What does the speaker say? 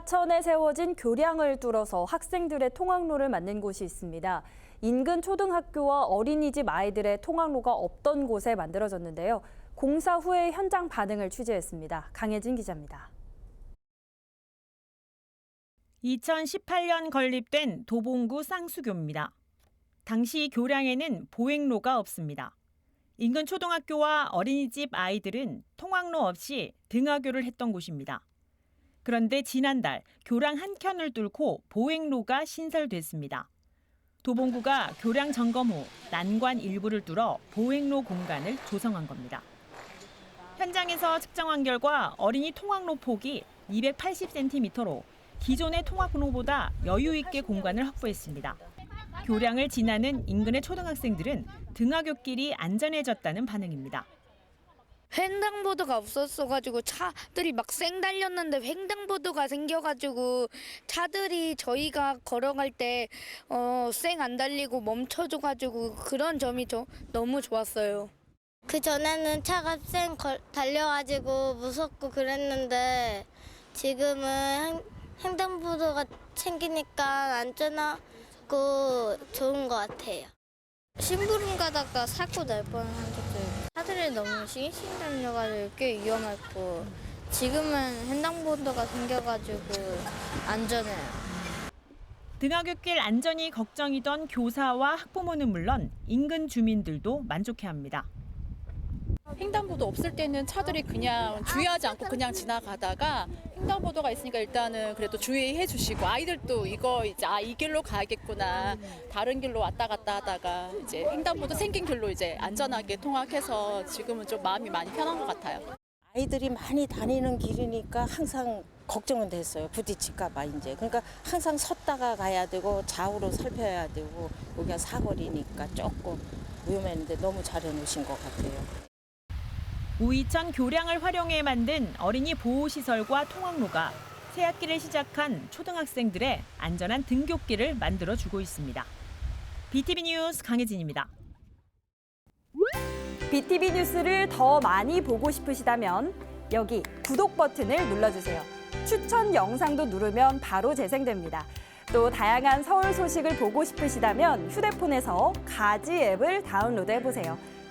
하천에 세워진 교량을 뚫어서 학생들의 통학로를 만든 곳이 있습니다. 인근 초등학교와 어린이집 아이들의 통학로가 없던 곳에 만들어졌는데요. 공사 후의 현장 반응을 취재했습니다. 강혜진 기자입니다. 2018년 건립된 도봉구 쌍수교입니다. 당시 교량에는 보행로가 없습니다. 인근 초등학교와 어린이집 아이들은 통학로 없이 등하교를 했던 곳입니다. 그런데 지난달 교량 한 켠을 뚫고 보행로가 신설됐습니다. 도봉구가 교량 점검 후 난관 일부를 뚫어 보행로 공간을 조성한 겁니다. 현장에서 측정한 결과 어린이 통학로 폭이 280cm로 기존의 통학로보다 여유 있게 공간을 확보했습니다. 교량을 지나는 인근의 초등학생들은 등하굣길이 안전해졌다는 반응입니다. 횡단보도가 없었어가지고 차들이 막 쌩 달렸는데 횡단보도가 생겨가지고 차들이 저희가 걸어갈 때쌩 안 달리고 멈춰줘가지고 그런 점이 저 너무 좋았어요. 그 전에는 차가 쌩 걸- 달려가지고 무섭고 그랬는데 지금은 횡- 횡단보도가 생기니까 안전하고 좋은 것 같아요. 심부름 가다가 사고 날 뻔한 적도 있고 차들이 너무 싱싱 달려가지고 꽤 위험했고 지금은 횡단보도가 생겨가지고 안전해요. 등하굣길 안전이 걱정이던 교사와 학부모는 물론 인근 주민들도 만족해합니다. 횡단보도 없을 때는 차들이 그냥 주의하지 않고 그냥 지나가다가 횡단보도가 있으니까 일단은 그래도 주의해 주시고 아이들도 이거 이제 아 이 길로 가야겠구나 다른 길로 왔다 갔다 하다가 이제 횡단보도 생긴 길로 이제 안전하게 통학해서 지금은 좀 마음이 많이 편한 것 같아요. 아이들이 많이 다니는 길이니까 항상 걱정은 됐어요. 부딪힐까봐 이제. 그러니까 항상 섰다가 가야 되고 좌우로 살펴야 되고 여기가 사거리니까 조금 위험했는데 너무 잘해놓으신 것 같아요. 우이천 교량을 활용해 만든 어린이 보호시설과 통학로가 새학기를 시작한 초등학생들의 안전한 등굣길을 만들어주고 있습니다. BTV 뉴스 강혜진입니다. BTV 뉴스를 더 많이 보고 싶으시다면 여기 구독 버튼을 눌러주세요. 추천 영상도 누르면 바로 재생됩니다. 또 다양한 서울 소식을 보고 싶으시다면 휴대폰에서 가지 앱을 다운로드 해 보세요.